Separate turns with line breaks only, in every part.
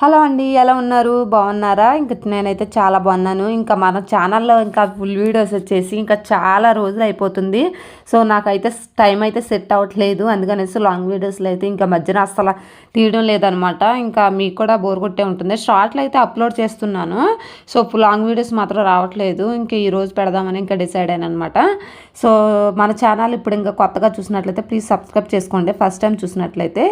Hello అండి ఎలా ఉన్నారు? బాగున్నారా? ఇంకా నేనైతే చాలా బాగున్నాను. ఇంకా మన ఛానల్లో ఇంకా ఫుల్ వీడియోస్ వచ్చేసి ఇంకా చాలా రోజులు అయిపోతుంది. సో నాకైతే టైం అయితే సెట్ అవ్వట్లేదు అందుకనేసి లాంగ్ వీడియోస్లో అయితే ఇంకా మధ్యన అసలు తీయడం లేదనమాట. ఇంకా మీకు కూడా బోర్ కొట్టే ఉంటుంది. షార్ట్లు అయితే అప్లోడ్ చేస్తున్నాను. సో లాంగ్ వీడియోస్ మాత్రం రావట్లేదు. ఇంకా ఈ రోజు పెడదామని ఇంకా డిసైడ్ అయ్యాను అనమాట సో మన ఛానల్ ఇప్పుడు ఇంకా కొత్తగా చూసినట్లయితే ప్లీజ్ సబ్స్క్రైబ్ చేసుకోండి. ఫస్ట్ టైం చూసినట్లయితే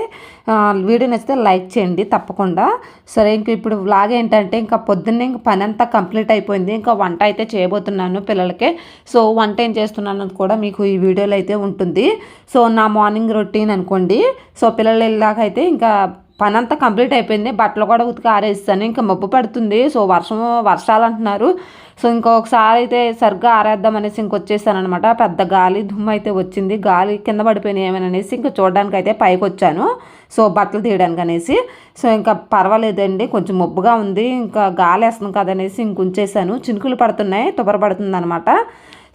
వీడియో నచ్చితే లైక్ చేయండి తప్పకుండా. సరే ఇంక ఇప్పుడు వ్లాగ్ ఏంటంటే ఇంకా పొద్దున్నే ఇంకా పని అంతా కంప్లీట్ అయిపోయింది. ఇంకా వంట అయితే చేయబోతున్నాను పిల్లలకి. సో వంట ఏం చేస్తున్నాను కూడా మీకు ఈ వీడియోలో అయితే ఉంటుంది. సో నా మార్నింగ్ రొటీన్ అనుకోండి. సో పిల్లలు వెళ్ళాక అయితే ఇంకా పని అంతా కంప్లీట్ అయిపోయింది. బట్టలు కూడా ఉతికి ఆరేస్తాను ఇంకా మబ్బు పడుతుంది. సో వర్షం వర్షాలు అంటున్నారు. సో ఇంకొకసారి అయితే సరిగ్గా ఆరేద్దాం అనేసి ఇంకొచ్చేసాను అనమాట పెద్ద గాలి దుమ్ము అయితే వచ్చింది. గాలి కింద పడిపోయినాయి ఏమని అనేసి ఇంకా చూడడానికి అయితే పైకి వచ్చాను. సో బట్టలు తీయడానికి అనేసి. సో ఇంకా పర్వాలేదండి. కొంచెం మబ్బుగా ఉంది. ఇంకా గాలి వేస్తుంది కదనేసి ఇంక ఉంచేసాను. చినుకులు పడుతున్నాయి. తుబర పడుతుంది అనమాట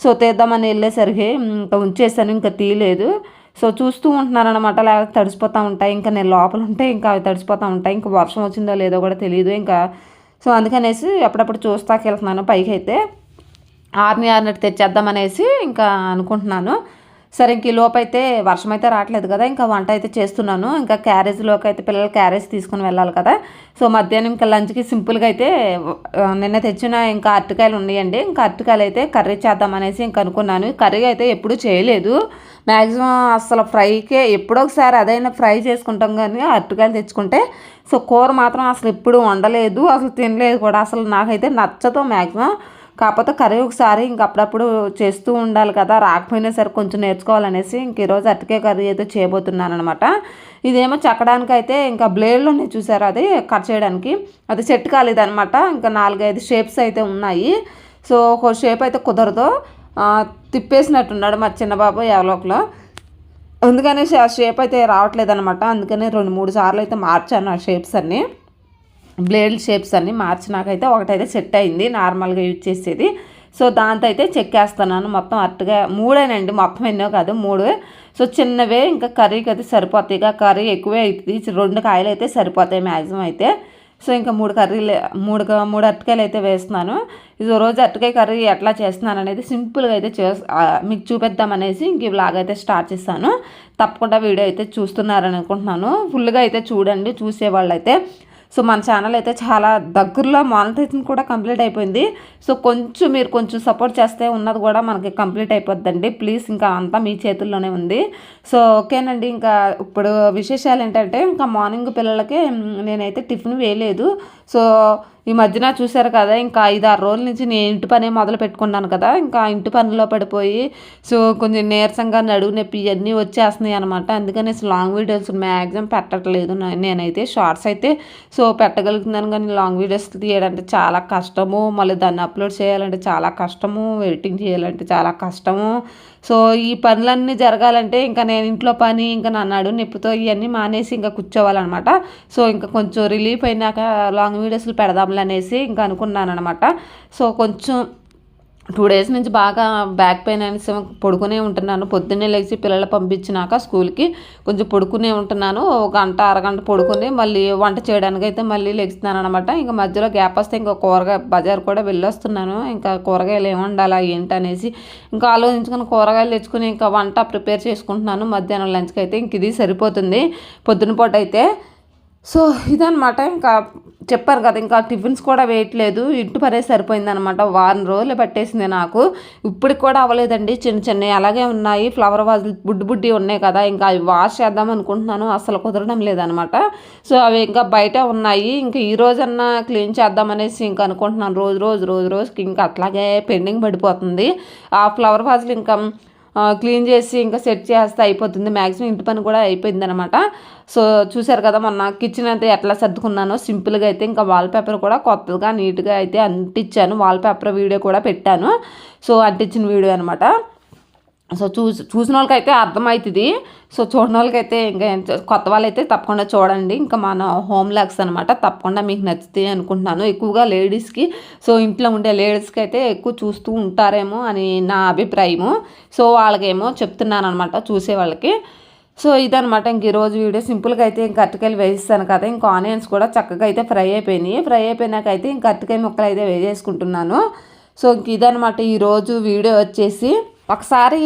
సో తీద్దామని వెళ్ళేసరికి ఇంకా ఉంచేసాను. ఇంకా తీయలేదు. సో చూస్తూ ఉంటున్నారనమాట లేకపోతే తడిసిపోతూ ఉంటాయి. ఇంకా నేను లోపల ఉంటే ఇంకా అవి తడిసిపోతూ ఉంటాయి. ఇంకా వర్షం వచ్చిందో లేదో కూడా తెలియదు ఇంకా. సో అందుకనేసి అప్పుడప్పుడు చూస్తాకి వెళ్తున్నాను పైకి అయితే ఆరిని ఆరినట్టు తెచ్చేద్దామనేసి ఇంకా అనుకుంటున్నాను. సరే ఇంక ఈ అయితే వర్షం అయితే రావట్లేదు కదా. ఇంకా వంట అయితే చేస్తున్నాను. ఇంకా క్యారేజ్లోకి అయితే పిల్లలు క్యారేజ్ తీసుకుని వెళ్ళాలి కదా. సో మధ్యాహ్నం ఇంకా లంచ్కి సింపుల్గా అయితే నిన్న తెచ్చిన ఇంకా అరటికాయలు ఉన్నాయండి. ఇంకా అరటికాయలు అయితే కర్రీ చేద్దామనేసి ఇంకా అనుకున్నాను. కర్రీ అయితే ఎప్పుడూ చేయలేదు. మ్యాక్సిమం అసలు ఫ్రైకే ఎప్పుడో ఒకసారి అదైనా ఫ్రై చేసుకుంటాం కానీ అరటికాయలు తెచ్చుకుంటే సో కూర మాత్రం అసలు ఎప్పుడు వండలేదు అసలు తినలేదు కూడా. అసలు నాకైతే నచ్చదు మ్యాక్సిమం కాకపోతే కర్రీ ఒకసారి ఇంక అప్పుడప్పుడు చేస్తూ ఉండాలి కదా రాకపోయినా సరే కొంచెం నేర్చుకోవాలనేసి ఇంక ఈరోజు అరటికాయ కర్రీ అయితే చేయబోతున్నాను అనమాట ఇదేమో చెక్కడానికి అయితే ఇంకా బ్లేడ్లోనే చూసారు అది కట్ చేయడానికి. అది సెట్ కాలేదనమాట ఇంకా నాలుగైదు షేప్స్ అయితే ఉన్నాయి. సో ఒక షేప్ అయితే కుదరదు. తిప్పేసినట్టున్నాడు మా చిన్న బాబు ఎవలోకలో అందుకనేసి ఆ షేప్ అయితే రావట్లేదు అనమాట అందుకనే రెండు మూడు సార్లు అయితే మార్చాను ఆ షేప్స్ అన్నీ. బ్లేడ్ షేప్స్ అన్ని మార్చినాకైతే ఒకటైతే సెట్ అయింది నార్మల్గా యూజ్ చేసేది. సో దాంతో అయితే చెక్కేస్తున్నాను. మొత్తం అట్టుగా మూడేనండి. మొత్తం ఎన్నో కాదు మూడు. సో చిన్నవే ఇంకా కర్రీకి అయితే సరిపోతాయి. ఇక కర్రీ ఎక్కువే అవుతుంది రెండు కాయలు అయితే సరిపోతాయి మ్యాక్సిమం అయితే. సో ఇంకా మూడు కర్రీలు మూడు మూడు అరటికాయలు అయితే వేస్తున్నాను. ఇది రోజు అరటికాయ కర్రీ ఎట్లా చేస్తున్నాను అనేది సింపుల్గా అయితే చే మీకు చూపిద్దామనేసి ఇంక ఈ అయితే స్టార్ట్ చేస్తాను. తప్పకుండా వీడియో అయితే చూస్తున్నారని అనుకుంటున్నాను. ఫుల్గా అయితే చూడండి చూసేవాళ్ళు అయితే సో మన ఛానల్ అయితే చాలా దగ్గరలో మానిటైజింగ్ కూడా కంప్లీట్ అయిపోయింది. సో కొంచెం మీరు కొంచెం సపోర్ట్ చేస్తే ఉన్నది కూడా మనకి కంప్లీట్ అయిపోద్దండి. ప్లీజ్ ఇంకా అంతా మీ చేతుల్లోనే ఉంది. సో ఓకేనండి ఇంకా ఇప్పుడు విశేషాలు ఏంటంటే ఇంకా మార్నింగ్ పిల్లలకి నేనైతే టిఫిన్ వేయలేదు. సో ఈ మధ్యన చూశారు కదా ఇంకా ఐదు ఆరు రోజుల నుంచి నేను ఇంటి పనే మొదలు పెట్టుకున్నాను కదా ఇంకా ఇంటి పనిలో పడిపోయి సో కొంచెం నీరసంగా నడువు నొప్పి ఇవన్నీ వచ్చేస్తున్నాయి అనమాట అందుకని లాంగ్ వీడియోస్ మ్యాక్సిమం పెట్టట్లేదు. నేనైతే షార్ట్స్ అయితే సో పెట్టగలుగుతున్నాను కానీ లాంగ్ వీడియోస్ తీయడంటే చాలా కష్టము. మళ్ళీ దాన్ని అప్లోడ్ చేయాలంటే చాలా కష్టము. ఎడిటింగ్ చేయాలంటే చాలా కష్టము. సో ఈ పనులన్నీ జరగాలంటే ఇంకా నేను ఇంట్లో పని ఇంకా నా నడుము నొప్పితో ఇవన్నీ మానేసి ఇంకా కూర్చోవాలన్నమాట. సో ఇంకా కొంచెం రిలీఫ్ అయినాక లాంగ్ వీడియోస్లు పెడదాంలే అనేసి ఇంకా అనుకున్నాను అనమాట సో కొంచెం టూ డేస్ నుంచి బాగా బ్యాక్ పెయిన్ అనేసి పడుకునే ఉంటున్నాను. పొద్దున్నే లేచి పిల్లలు పంపించినాక స్కూల్కి కొంచెం పడుకునే ఉంటున్నాను. ఒక గంట అరగంట పడుకుని మళ్ళీ వంట చేయడానికి అయితే మళ్ళీ లెగుస్తున్నాను అనమాట ఇంకా మధ్యలో గ్యాప్ వస్తే ఇంకా కూరగాయ బజార్ కూడా వెళ్ళొస్తున్నాను. ఇంకా కూరగాయలు ఏమి వండాలా ఏంటి అనేసి ఇంకా ఆలోచించుకుని కూరగాయలు తెచ్చుకుని ఇంకా వంట ప్రిపేర్ చేసుకుంటున్నాను. మధ్యాహ్నం లంచ్కి అయితే ఇంక ఇది సరిపోతుంది. పొద్దున పూట అయితే సో ఇదనమాట ఇంకా చెప్పారు కదా ఇంకా టిఫిన్స్ కూడా వేయట్లేదు ఇంటి పరే సరిపోయిందనమాట. వారం రోజులు పట్టేసింది నాకు. ఇప్పటికి కూడా అవ్వలేదండి. చిన్న చిన్నవి అలాగే ఉన్నాయి. ఫ్లవర్ వాజులు బుడ్డి బుడ్డి ఉన్నాయి కదా ఇంకా అవి వాష్ చేద్దాం అనుకుంటున్నాను. అసలు కుదరడం లేదనమాట. సో అవి ఇంకా బయట ఉన్నాయి. ఇంకా ఈ రోజన్నా క్లీన్ చేద్దామనేసి ఇంకా అనుకుంటున్నాను. రోజు రోజు రోజు రోజుకి ఇంకా అట్లాగే పెండింగ్ పడిపోతుంది. ఆ ఫ్లవర్ వాజులు ఇంకా క్లీన్ చేసి ఇంకా సెట్ చేస్తే అయిపోతుంది. మ్యాక్సిమం ఇంటి పని కూడా అయిపోయింది అనమాట సో చూసారు కదా మొన్న కిచెన్ అయితే ఎట్లా సర్దుకున్నానో. సింపుల్గా అయితే ఇంకా వాల్ పేపర్ కూడా కొత్తగా నీట్గా అయితే అంటించాను వాల్ పేపర్ వీడియో కూడా పెట్టాను. సో అంటించిన వీడియో అనమాట సో చూసి చూసిన వాళ్ళకైతే అర్థమవుతుంది. సో చూడని వాళ్ళకైతే ఇంకా కొత్త వాళ్ళైతే తప్పకుండా చూడండి. ఇంకా మన హోమ్ లాగ్స్ అనమాట తప్పకుండా మీకు నచ్చుతాయి అనుకుంటున్నాను. ఎక్కువగా లేడీస్కి సో ఇంట్లో ఉండే లేడీస్కి అయితే ఎక్కువ చూస్తూ ఉంటారేమో అని నా అభిప్రాయము. సో వాళ్ళకేమో చెప్తున్నాను అనమాట చూసే వాళ్ళకి. సో ఇదనమాట ఇంక ఈరోజు వీడియో. సింపుల్గా అయితే ఇంక అరటికాయలు వేసిస్తాను కదా ఇంక ఆనియన్స్ కూడా చక్కగా అయితే ఫ్రై అయిపోయినాయి. ఫ్రై అయిపోయినాక అయితే ఇంక అరటికాయ ముక్కలు అయితే వేసేసుకుంటున్నాను. సో ఇంక ఇదనమాట ఈరోజు వీడియో వచ్చేసి. ఒకసారి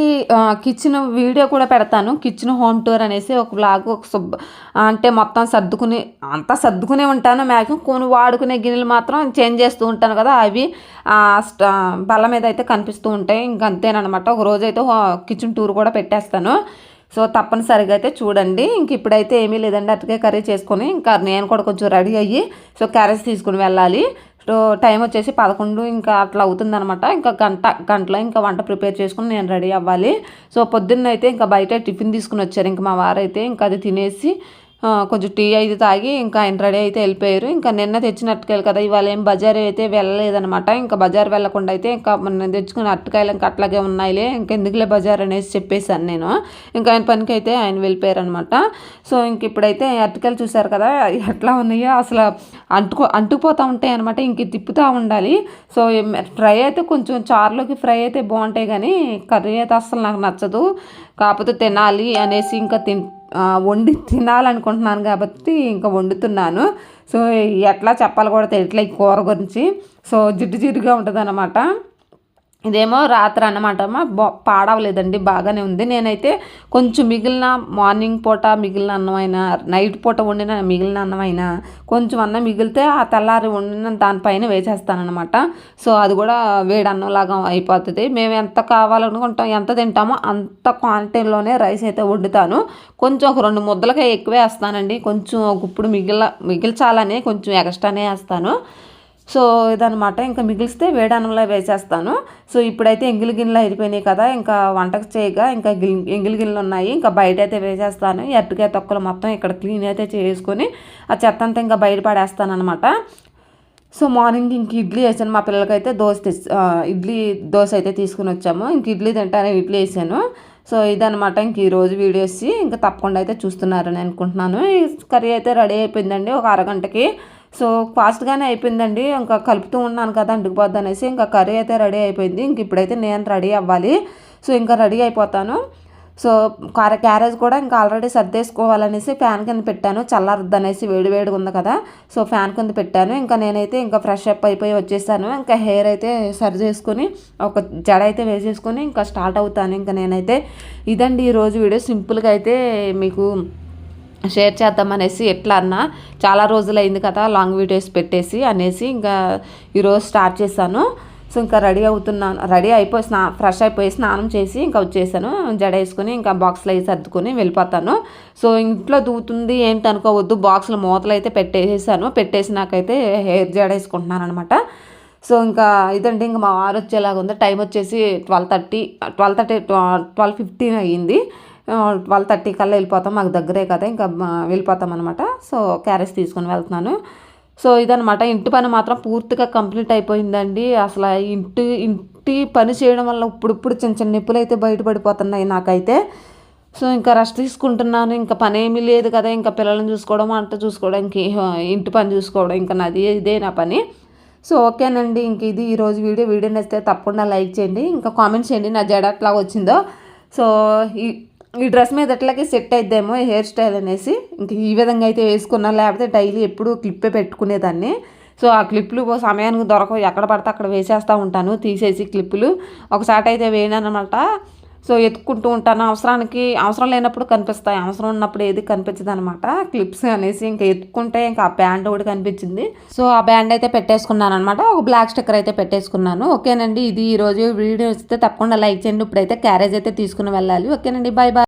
కిచెన్ వీడియో కూడా పెడతాను. కిచెన్ హోమ్ టూర్ అనేసి ఒక బ్లాగ్ ఒక సుబ్ అంటే మొత్తం సర్దుకుని అంతా సర్దుకునే ఉంటాను. మ్యాక్సిమం కొన్ని వాడుకునే గిన్నెలు మాత్రం చేంజ్ చేస్తూ ఉంటాను కదా అవి. బల్ల మీద అయితే కనిపిస్తూ ఉంటాయి. ఇంకంతేనమాట ఒక రోజు అయితే కిచెన్ టూర్ కూడా పెట్టేస్తాను. సో తప్పనిసరిగా అయితే చూడండి. ఇంక ఇప్పుడైతే ఏమీ లేదండి. అటుకే కర్రీ చేసుకొని ఇంకా నేను కూడా కొంచెం రెడీ అయ్యి సో క్యారెట్స్ తీసుకుని వెళ్ళాలి. టైం వచ్చేసి పదకొండు ఇంకా అట్లా అవుతుందనమాట ఇంకా గంట గంటలో ఇంకా వంట ప్రిపేర్ చేసుకుని నేను రెడీ అవ్వాలి. సో పొద్దున్న అయితే ఇంకా బయట టిఫిన్ తీసుకుని వచ్చారు. ఇంకా మా వారైతే ఇంకా అది తినేసి కొంచెం టీ అయితే తాగి ఇంకా ఆయన రెడీ అయితే వెళ్ళిపోయారు. ఇంకా నిన్న తెచ్చిన అట్టకాయలు కదా ఇవాళ ఏం బజార్ అయితే వెళ్ళలేదనమాట ఇంకా బజార్ వెళ్ళకుండా అయితే ఇంకా మొన్న తెచ్చుకున్న అట్టకాయలు ఇంకా అట్లాగే ఉన్నాయిలే ఇంకా ఎందుకులే బజార్ అనేసి చెప్పేశాను నేను. ఇంకా ఆయన పనికి అయితే ఆయన వెళ్ళిపోయారు అనమాట సో ఇంక ఇప్పుడైతే అట్టకాయలు చూశారు కదా ఎట్లా ఉన్నాయో అసలు అంటుకో అంటుకుపోతూ ఉంటాయి అనమాట ఇంక తిప్పుతూ ఉండాలి. సో ఫ్రై అయితే కొంచెం చారులోకి ఫ్రై అయితే బాగుంటాయి కానీ కర్రీ అయితే అసలు నాకు నచ్చదు. కాకపోతే తినాలి అనేసి ఇంకా తిన్ వండి తినాలనుకుంటున్నాను కాబట్టి ఇంకా వండుతున్నాను. సో ఎట్లా చెప్పాలి కూడా తెలియట్లే కూర గురించి. సో జిడ్డు జిడ్డుగా ఉంటుంది అన్నమాట ఇదేమో రాత్రి అన్నమాట బా పాడవలేదండి బాగానే ఉంది. నేనైతే కొంచెం మిగిలిన మార్నింగ్ పూట మిగిలిన అన్నమైనా నైట్ పూట వండిన మిగిలిన అన్నమైనా కొంచెం అన్నం మిగిలితే ఆ తెల్లారి వండిన దానిపైన వేసేస్తానమాట సో అది కూడా వేడి అన్నంలాగా అయిపోతుంది. మేము ఎంత కావాలనుకుంటాం ఎంత తింటామో అంత క్వాంటిటీలోనే రైస్ అయితే వండుతాను. కొంచెం ఒక రెండు ముద్దలకే ఎక్కువే వేస్తానండి. కొంచెం ఇప్పుడు మిగిల మిగిల్చాలని కొంచెం ఎక్స్ట్రానే వేస్తాను. సో ఇదనమాట ఇంకా మిగిలిస్తే వేడానంలో వేసేస్తాను. సో ఇప్పుడైతే ఎంగిలి గిన్నెలు అయిపోయినాయి కదా ఇంకా వంటకు చేయగా ఇంకా ఎంగిలి గిన్నెలు ఉన్నాయి. ఇంకా బయట అయితే వేసేస్తాను ఎట్టుగా తొక్కలు మొత్తం ఇక్కడ క్లీన్ అయితే చేసుకొని ఆ చెత్త అంతా ఇంకా బయట పడేస్తాను అనమాట సో మార్నింగ్ ఇంక ఇడ్లీ వేసాను. మా పిల్లలకైతే దోశ తెచ్చి ఇడ్లీ దోశ అయితే తీసుకుని వచ్చాము. ఇంక ఇడ్లీ తింటాను ఇడ్లీ వేసాను. సో ఇదనమాట ఇంక ఈరోజు వీడియోస్. ఇంకా తప్పకుండా అయితే చూస్తున్నారని అనుకుంటున్నాను. ఈ కర్రీ అయితే రెడీ అయిపోయిందండి. ఒక అరగంటకి సో ఫాస్ట్గానే అయిపోయిందండి. ఇంకా కలుపుతూ ఉన్నాను కదా అంటుకుపోద్ది అనేసి ఇంకా కర్రీ అయితే రెడీ అయిపోయింది. ఇంక ఇప్పుడైతే నేను రెడీ అవ్వాలి. సో ఇంకా రెడీ అయిపోతాను. సో కార క్యారేజ్ కూడా ఇంకా ఆల్రెడీ సర్దేసుకోవాలనేసి ఫ్యాన్ కింద పెట్టాను. చల్లారద్దు అనేసి వేడి వేడిగా ఉంది కదా. సో ఫ్యాన్ కింద పెట్టాను. ఇంకా నేనైతే ఇంకా ఫ్రెష్ అప్ అయిపోయి వచ్చేసాను. ఇంకా హెయిర్ అయితే సరి చేసుకుని ఒక జడ అయితే వేసేసుకొని ఇంకా స్టార్ట్ అవుతాను. ఇంకా నేనైతే ఇదండి ఈరోజు వీడియో. సింపుల్గా అయితే మీకు షేర్ చేద్దామనేసి ఎట్లా అన్నా చాలా రోజులైంది కదా లాంగ్ వీడియోస్ పెట్టేసి అనేసి ఇంకా ఈరోజు స్టార్ట్ చేశాను. సో ఇంకా రెడీ అవుతున్నాను. రెడీ అయిపోయి స్నా ఫ్రెష్ అయిపోయి స్నానం చేసి ఇంకా వచ్చేసాను. జడ వేసుకొని ఇంకా బాక్స్లో వేసి సర్దుకొని వెళ్ళిపోతాను. సో ఇంట్లో దూతుంది ఏంటి అనుకోవద్దు బాక్స్లో మూతలు అయితే పెట్టేసాను పెట్టేసినాకైతే హెయిర్ జడ వేసుకుంటున్నాను అనమాట సో ఇంకా ఇదండి ఇంకా మా వారు వచ్చేలాగా ఉంది. టైం వచ్చేసి twelve thirty twelve thirty twelve fifteen అయ్యింది. ట్వెల్వ్ థర్టీ కల్లా వెళ్ళిపోతాం మాకు దగ్గరే కదా ఇంకా వెళ్ళిపోతాం అనమాట సో క్యారేజ్ తీసుకొని వెళ్తున్నాను. సో ఇదనమాట ఇంటి పని మాత్రం పూర్తిగా కంప్లీట్ అయిపోయిందండి. అసలు ఇంటి ఇంటి పని చేయడం వల్ల ఇప్పుడిప్పుడు చిన్న చిన్న నిప్పులు అయితే బయటపడిపోతున్నాయి నాకైతే. సో ఇంకా రెస్ట్ తీసుకుంటున్నాను. ఇంకా పని ఏమీ లేదు కదా ఇంకా పిల్లల్ని చూసుకోవడం అంట చూసుకోవడానికి ఇంటి పని చూసుకోవడం ఇంకా నాది ఇదే నా పని. సో ఓకేనండి. ఇంక ఇది ఈరోజు వీడియో. వీడియో నచ్చితే తప్పకుండా లైక్ చేయండి. ఇంకా కామెంట్ చేయండి. నా జడ ఎట్లా వచ్చిందో. సో ఈ ఈ డ్రెస్ మీద ఎట్లాగే సెట్ అయిద్దేమో హెయిర్ స్టైల్ అనేసి. ఇంక ఈ విధంగా అయితే వేసుకున్నాను లేకపోతే డైలీ ఎప్పుడు క్లిప్పే పెట్టుకునేదాన్ని. సో ఆ క్లిప్లు సమయానికి దొరకవు. ఎక్కడ పడితే అక్కడ వేసేస్తూ ఉంటాను తీసేసి క్లిప్పులు. ఒకసారి అయితే వేయనమాట సో ఎత్తుకుంటూ ఉంటాను. అవసరానికి అవసరం లేనప్పుడు కనిపిస్తాయి. అవసరం ఉన్నప్పుడు ఏది కనిపించదు అనమాట క్లిప్స్ అనేసి ఇంకా ఎత్తుకుంటే ఇంకా ఆ బ్యాండ్ కూడా కనిపించింది. సో ఆ బ్యాండ్ అయితే పెట్టేసుకున్నాను అనమాట ఒక బ్లాక్ స్టిక్కర్ అయితే పెట్టేసుకున్నాను. ఓకేనండి ఇది ఈరోజు వీడియో ఇస్తే తప్పకుండా లైక్ చేయండి. ఇప్పుడైతే క్యారేజ్ అయితే తీసుకుని వెళ్ళాలి. ఓకేనండి బాయ్ బాయ్.